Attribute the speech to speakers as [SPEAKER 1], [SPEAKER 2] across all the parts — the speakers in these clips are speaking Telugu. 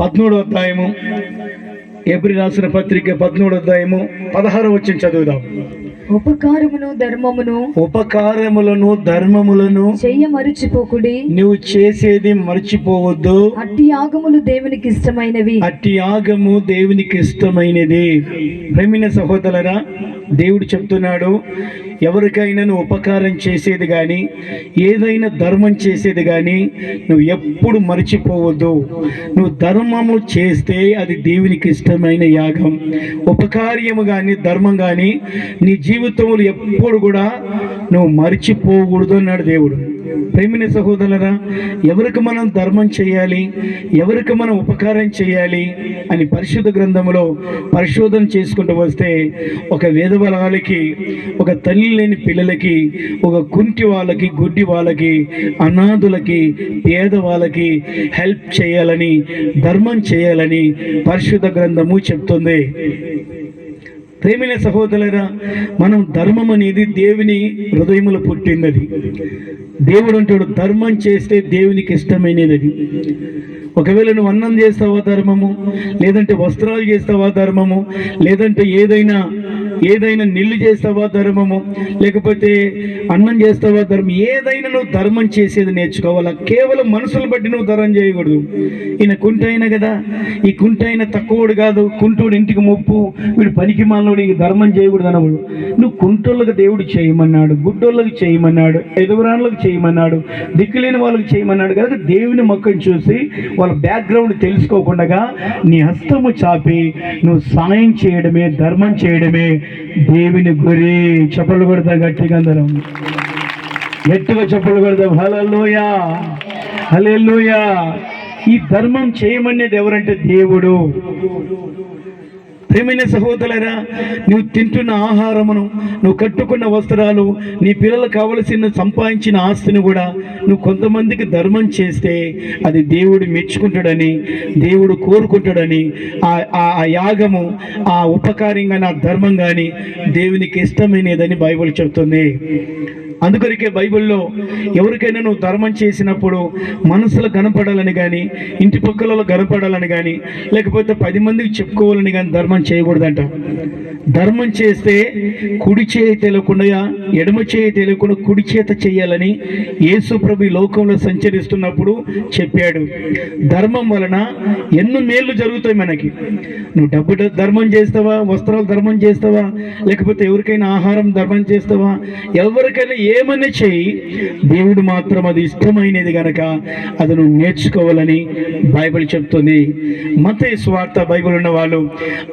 [SPEAKER 1] పద్మూడో అధ్యాయము ఏప్రిల్ రాసిన పత్రిక పద్మూడో అధ్యాయము పదహారు వచ్చిన చదువుదాం.
[SPEAKER 2] ఉపకారమును ధర్మమును
[SPEAKER 1] ఉపకారములను ధర్మములను
[SPEAKER 2] చెయ్య మరిచిపోకుడి.
[SPEAKER 1] నువ్వు చేసేది మర్చిపోవద్దు.
[SPEAKER 2] అట్టి యాగములు దేవునికి ఇష్టమైనవి.
[SPEAKER 1] అట్టి యాగము దేవునికి ఇష్టమైనది. ప్రేమిన సహోదరరా దేవుడు చెప్తున్నాడు ఎవరికైనా నువ్వు ఉపకారం చేసేది కానీ ఏదైనా ధర్మం చేసేది కానీ నువ్వు ఎప్పుడు మర్చిపోవద్దు. నువ్వు ధర్మము చేస్తే అది దేవునికి ఇష్టమైన యాగం. ఉపకార్యము కానీ ధర్మం కానీ నీ జీవితంలో ఎప్పుడు కూడా నువ్వు మర్చిపోకూడదు అన్నాడు దేవుడు. ప్రేమిన సహోదరులరా ఎవరికి మనం ధర్మం చేయాలి ఎవరికి మనం ఉపకారం చేయాలి అని పరిశుద్ధ గ్రంథంలో పరిశోధన చేసుకుంటూ వస్తే ఒక వేదవలాలకి ఒక తల్లి లేని పిల్లలకి ఒక కుంటి వాళ్ళకి గుడ్డి వాళ్ళకి అనాథులకి పేద వాళ్ళకి హెల్ప్ చేయాలని ధర్మం చేయాలని పరిశుద్ధ గ్రంథము చెప్తుంది. ప్రేమిన సహోదరులరా మనం ధర్మం అనేది దేవుని హృదయములు పుట్టిందది. దేవుడు అంటాడు ధర్మం చేస్తే దేవునికి ఇష్టమైనది. అది ఒకవేళ నువ్వు అన్నం చేస్తావా ధర్మము లేదంటే వస్త్రాలు చేస్తావా ధర్మము లేదంటే ఏదైనా ఏదైనా నిల్లు చేస్తావా ధర్మము? లేకపోతే అన్నం చేస్తావా ధర్మం? ఏదైనా నువ్వు ధర్మం చేసేది నేర్చుకోవాలా? కేవలం మనుషులు బట్టి నువ్వు ధర్మం చేయకూడదు. ఈయన కుంటైన కదా? ఈ కుంటైన తక్కువడు కాదు. కుంటుడు ఇంటికి ముప్పు. వీడు పనికి మాలోడు ఈ ధర్మం చేయకూడదు అనవాడు నువ్వు కుంటోళ్ళకి దేవుడు చేయమన్నాడు. గుడ్డోళ్ళకి చేయమన్నాడు. ఎదుగురాళ్ళకి చేయమన్నాడు. దిక్కులేని వాళ్ళకి చేయమన్నాడు కదా దేవుని మొక్కను చూసి వాళ్ళ బ్యాక్గ్రౌండ్ తెలుసుకోకుండా నీ హస్తము చాపి నువ్వు సాయం చేయడమే ధర్మం చేయడమే దేవుని గురి చెప్పలు కొడతా గట్టిగా అందరం గట్టిగా చెప్పలు కొడతాం. Hallelujah hallelujah. ఈ ధర్మం చేయమనేది ఎవరంటే దేవుడు. ప్రేమైన సహోదరులరా నువ్వు తింటున్న ఆహారమును నువ్వు కట్టుకున్న వస్త్రాలు నీ పిల్లలకు కావలసిన సంపాదించిన ఆస్తిని కూడా నువ్వు కొంతమందికి ధర్మం చేస్తే అది దేవుడు మెచ్చుకుంటాడని దేవుడు కోరుకుంటాడని ఆ ఆ- యాగము ఆ ఉపకారం కానీ ఆ ధర్మం కానీ దేవునికి ఇష్టమైనదని బైబిల్ చెబుతుంది. అందుకొరికే బైబిల్లో ఎవరికైనా నువ్వు ధర్మం చేసినప్పుడు మనసులో కనపడాలని కానీ ఇంటి పక్కలలో కనపడాలని కానీ లేకపోతే పది మందికి చెప్పుకోవాలని కానీ ధర్మం చేయకూడదంట. ధర్మం చేస్తే కుడి చేయి తెలియకుండా ఎడమ చేయి తెలియకుండా కుడి చేత చేయాలని యేసు ప్రభు లోకంలో సంచరిస్తున్నప్పుడు చెప్పాడు. ధర్మం వలన ఎన్నో మేళ్ళు జరుగుతాయి మనకి. నువ్వు డబ్బు ధర్మం చేస్తావా వస్త్రాలు ధర్మం చేస్తావా లేకపోతే ఎవరికైనా ఆహారం ధర్మం చేస్తావా ఎవరికైనా ఏమన్నా చేయి దేవుడు మాత్రం అది ఇష్టమైనది గనక అది నువ్వు నేర్చుకోవాలని బైబిల్ చెప్తుంది. మత స్వార్థ బైబిల్ ఉన్న వాళ్ళు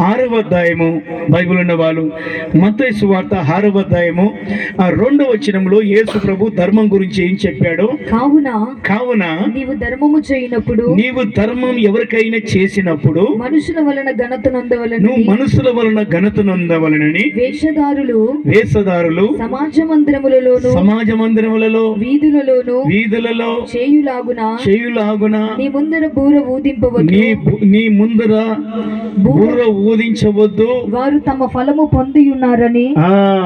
[SPEAKER 1] ఆరవ అధ్యాయము బైబిల్ ఉన్న వాళ్ళు మత స్వార్థ ఆరవ అధ్యాయము ఆ రెండవ వచనంలో యేసు ప్రభు ధర్మం గురించి ఏం చెప్పాడో?
[SPEAKER 2] కావున
[SPEAKER 1] కావున
[SPEAKER 2] నీవు ధర్మము చేయనప్పుడు
[SPEAKER 1] నీవు ధర్మం ఎవరికైనా చేసినప్పుడు
[SPEAKER 2] మనుషుల వలన ఘనత నొందవలని
[SPEAKER 1] నువ్వు మనుషుల వలన ఘనత నొందవలనని
[SPEAKER 2] వేషధారులు
[SPEAKER 1] వేసదారులు
[SPEAKER 2] సమాజ మందిరములలోను
[SPEAKER 1] సమాజ మందిరములలో
[SPEAKER 2] వీధులలోను
[SPEAKER 1] వీధులలో
[SPEAKER 2] చేయులాగున
[SPEAKER 1] చేయులాగున
[SPEAKER 2] నీ ముందర బూర ఊదింపవద్దు.
[SPEAKER 1] నీ నీ ముందర బుర్ర ఊదించవద్దు.
[SPEAKER 2] వారు తమ ఫలము పొంది ఉన్నారని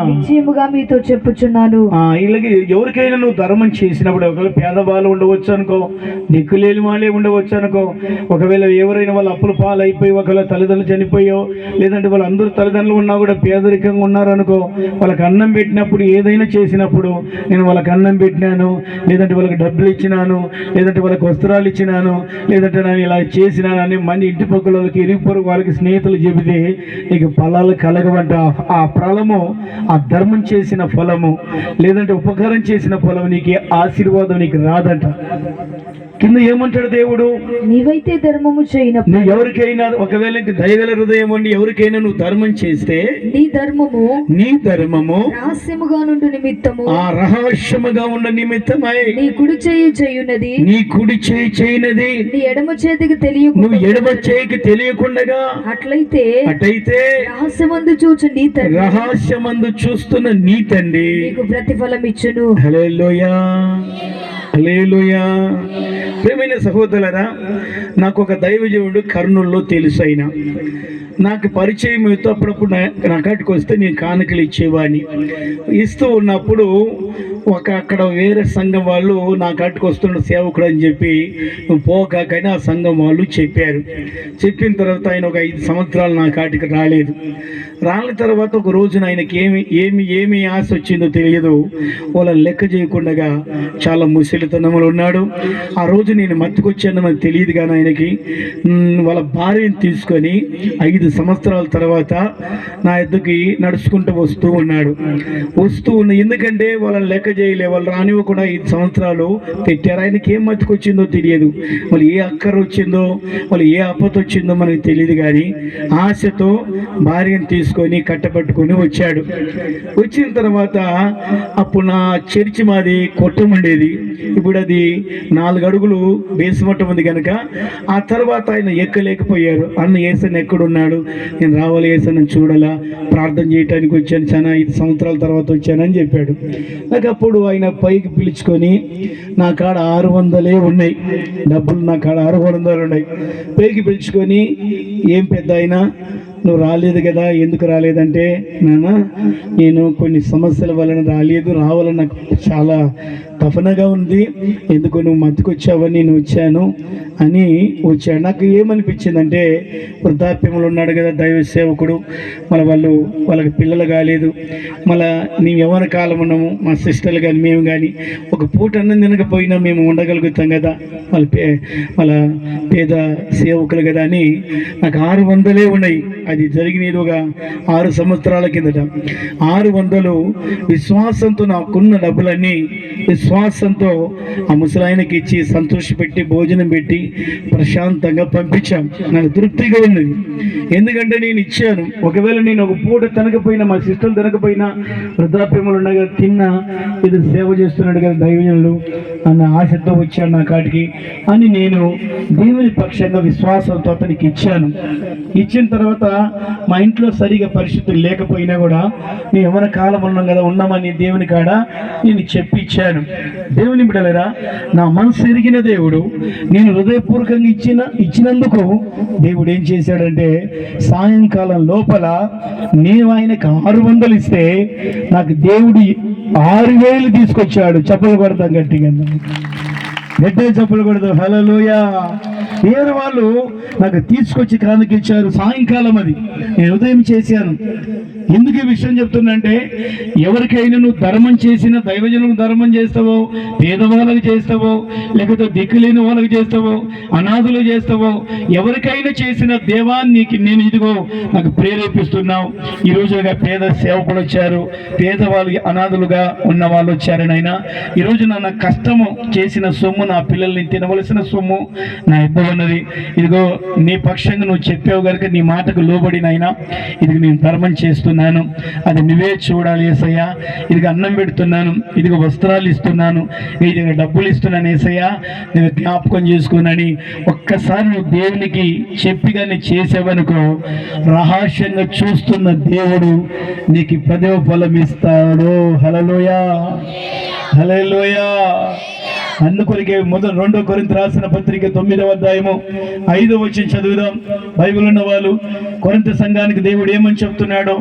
[SPEAKER 2] నిశ్చయముగా మీతో చెప్పుచున్నాను.
[SPEAKER 1] వీళ్ళకి ఎవరికైనా నువ్వు ధర్మం చేసినప్పుడు ఒకవేళ పేదవాళ్ళు ఉండవచ్చు అనుకో దిక్కులేని వాళ్ళే ఉండవచ్చు అనుకో ఒకవేళ ఎవరైనా వాళ్ళ అప్పుల పాలు అయిపోయి ఒకవేళ తల్లిదండ్రులు చనిపోయో లేదంటే వాళ్ళ అందరూ తల్లిదండ్రులు ఉన్నా కూడా పేదరికంగా ఉన్నారు అనుకో వాళ్ళకి అన్నం పెట్టినప్పుడు ఏదైనా చేసినప్పుడు నేను వాళ్ళకి అన్నం పెట్టినాను. లేదంటే వాళ్ళకి డబ్బులు ఇచ్చినాను. లేదంటే వాళ్ళకి వస్త్రాలు ఇచ్చినాను. లేదంటే నేను ఇలా చేసినాను అని మంది ఇంటి పక్కల వాళ్ళకి ఇరుగు పొరుగు వాళ్ళకి స్నేహితులు చెబితే నీకు ఫలాలు కలగవంట. ఆ ఫలము ఆ ధర్మం చేసిన ఫలము లేదంటే ఉపకారం చేసిన ఫలం నీకు ఆశీర్వాదం నీకు రాదంట. కింద ఏమంటాడు దేవుడు?
[SPEAKER 2] నీవైతే ధర్మము చేయనప్పుడు
[SPEAKER 1] నువ్వు ఎవరికైనా ఒకవేళ దయగల హృదయం ఉండి ఎవరికైనా నువ్వు ధర్మం చేస్తే
[SPEAKER 2] నీ ధర్మము
[SPEAKER 1] నీ ధర్మము
[SPEAKER 2] రహస్యముగా నుండి నిమిత్తము.
[SPEAKER 1] ఆ రహస్యముగా ఉన్న నిమిత్తమై
[SPEAKER 2] నీ కుడి చేయి చేయున్నది
[SPEAKER 1] నీ కుడి చేయి చేయనది
[SPEAKER 2] నీ ఎడమ చేతికి
[SPEAKER 1] నువ్వు
[SPEAKER 2] తెలియకుండా
[SPEAKER 1] ఎడమ చేయికి తెలియకుండగా
[SPEAKER 2] అట్లయితే
[SPEAKER 1] అటైతే
[SPEAKER 2] రహస్యమందు చూచు నీ తండ్రి.
[SPEAKER 1] రహస్యమందు చూస్తున్న నీ తండ్రి.
[SPEAKER 2] నీకు ప్రతిఫలం ఇచ్చును.
[SPEAKER 1] హల్లెలూయా. లేలుయా ప్రేమైన సహోదరులరా నాకు ఒక దైవజీవుడు కర్నూల్లో తెలుసు అయిన నాకు పరిచయం అయితే అప్పుడప్పుడు నా నా కాటికి వస్తే నేను కానుకలు ఇచ్చేవాడిని. ఇస్తూ ఉన్నప్పుడు ఒక అక్కడ వేరే సంఘం వాళ్ళు నా కాటికి వస్తున్న సేవకుడు అని చెప్పి నువ్వు ఆ సంఘం వాళ్ళు చెప్పారు. చెప్పిన తర్వాత ఆయన ఒక ఐదు సంవత్సరాలు నా కాటికి రాలేదు. రాని తర్వాత ఒక రోజున ఆయనకి ఏమి ఏమి ఏమి ఆశ వచ్చిందో తెలియదు. వాళ్ళ లెక్క చేయకుండా చాలా ముసలితనంలో ఉన్నాడు. ఆ రోజు నేను మత్తుకొచ్చాను నాకు తెలియదు కానీ ఆయనకి వాళ్ళ భార్యను తీసుకొని ఐదు సంవత్సరాల తర్వాత నా ఎద్దుకి నడుచుకుంటూ వస్తూ ఉన్నాడు. వస్తూ ఉన్న ఎందుకంటే వాళ్ళని లెక్క చేయలే వాళ్ళు రానివ్వకుండా ఐదు సంవత్సరాలు పెట్టారు ఆయనకి ఏం మత్తుకొచ్చిందో తెలియదు. వాళ్ళు ఏ అక్కర వచ్చిందో వాళ్ళు ఏ ఆపత వచ్చిందో మనకు తెలియదు కానీ ఆశతో భార్యను తీసుకొని కట్టబట్టుకొని వచ్చాడు. వచ్చిన తర్వాత అప్పుడు నా చర్చి మాది కొట్టం ఉండేది. ఇప్పుడు అది నాలుగు అడుగులు బేసమట్టం ఉంది కనుక ఆ తర్వాత ఆయన ఎక్కలేకపోయారు. అన్న ఏసన్ ఎక్కడున్నాడు? నేను రావాలి ఏసన్ చూడాలా? ప్రార్థన చేయటానికి వచ్చాను చాలా ఐదు సంవత్సరాల తర్వాత వచ్చానని చెప్పాడు. నాకు అప్పుడు ఆయన పైకి పిలుచుకొని నా కాడ ఆరు వందలే ఉన్నాయి. డబ్బులు నా కాడ ఆరు వందలు ఉన్నాయి. పైకి పిలుచుకొని ఏం పెద్ద ఆయన నువ్వు రాలేదు కదా ఎందుకు రాలేదంటే నాన్న నేను కొన్ని సమస్యల వలన రాలేదు రావాలని నాకు చాలా తపనగా ఉంది. ఎందుకు నువ్వు మత్తుకొచ్చావని నేను వచ్చాను అని వచ్చాడు నాకు ఏమనిపించిందంటే వృద్ధాప్యంలో ఉన్నాడు కదా దైవ సేవకుడు. మళ్ళీ వాళ్ళు వాళ్ళకి పిల్లలు కాలేదు. మళ్ళా మేము ఎవరి కాలం ఉన్నాము మా సిస్టర్లు కానీ మేము కానీ ఒక పూట అన్నం తినకపోయినా మేము ఉండగలుగుతాం కదా. వాళ్ళ పే వాళ్ళ పేద సేవకులు కదా అని నాకు ఆరు వందలే ఉన్నాయి. అది జరిగినది ఒక ఆరు సంవత్సరాల కిందట. ఆరు వందలు విశ్వాసంతో నాకున్న డబ్బులన్నీ విశ్వాసంతో ఆ ముసలాయనకి ఇచ్చి సంతోషపెట్టి భోజనం పెట్టి ప్రశాంతంగా పంపించాం. నాకు తృప్తిగా ఉన్నది. ఎందుకంటే నేను ఇచ్చాను. ఒకవేళ నేను ఒక పూట తినకపోయినా మా సిస్టర్లు తినకపోయినా వృద్ధాప్యములు ఉండగా తిన్నా ఇది సేవ చేస్తున్నాడు కదా దైవజనులు అన్న ఆశతో వచ్చాడు నా కాటికి అని నేను దేవుని పక్షంగా విశ్వాసంతో అతనికి ఇచ్చాను. ఇచ్చిన తర్వాత మా ఇంట్లో సరిగా పరిస్థితులు లేకపోయినా కూడా నేను ఎవరి కాలం ఉన్నాం కదా ఉన్నామని దేవుని కాడ నేను చెప్పి ఇచ్చాను దేవుని బిడలరా నా మనసు ఎరిగిన దేవుడు నేను హృదయపూర్వకంగా ఇచ్చిన ఇచ్చినందుకు దేవుడు ఏం చేశాడంటే సాయంకాలం లోపల నేను ఆయనకు ఆరు వందలు ఇస్తే నాకు దేవుడు ఆరు వేలు తీసుకొచ్చాడు. చెప్పలు కొడతాం గట్టిగా. గట్టే చెప్పులు కొడదు హలోయ వేరే వాళ్ళు నాకు తీసుకొచ్చి కానుకిచ్చారు సాయంకాలం అది. నేను ఉదయం చేశాను. ఎందుకు ఈ విషయం చెప్తున్నంటే ఎవరికైనా నువ్వు ధర్మం చేసిన దైవజనులకు ధర్మం చేస్తావో పేదవాళ్ళకి చేస్తావో లేకపోతే దిక్కులేని వాళ్ళకి చేస్తావో అనాథులు చేస్తావో ఎవరికైనా చేసిన దేవాన్ని నేను ఇదిగో నాకు ప్రేరేపిస్తున్నావు. ఈ రోజుగా పేద సేవకులు వచ్చారు. పేదవాళ్ళకి అనాథులుగా ఉన్న వాళ్ళు వచ్చారనైనా ఈ రోజు నా కష్టము చేసిన సొమ్ము నా పిల్లల్ని తినవలసిన సొమ్ము నా ఇద్దరు ఉన్నది. ఇదిగో నీ పక్షంగా నువ్వు చెప్పావు కనుక నీ మాటకు లోబడినైనా ఇది నేను ధర్మం చేస్తున్నాను. అది నువ్వే చూడాలి ఏసయ్యా. ఇదిగో అన్నం పెడుతున్నాను ఇదిగో వస్త్రాలు ఇస్తున్నాను ఇదిగో డబ్బులు ఇస్తున్నాను ఏసయ్యా. నేను జ్ఞాపకం చేసుకున్నాని ఒక్కసారి నువ్వు దేవునికి చెప్పి కానీ చేసావనుకో రహస్యంగా చూస్తున్న దేవుడు నీకు పదవ ఫలం ఇస్తాడు. హలలోయ హలలోయా అందుకొరికే మొదలు రెండో కొరింత రాసిన పత్రిక తొమ్మిదవ అధ్యాయము ఐదో వచ్చి చదువుదాం. బైబిల్ ఉన్న వాళ్ళు కొరింత సంఘానికి దేవుడు ఏమని చెప్తున్నాడో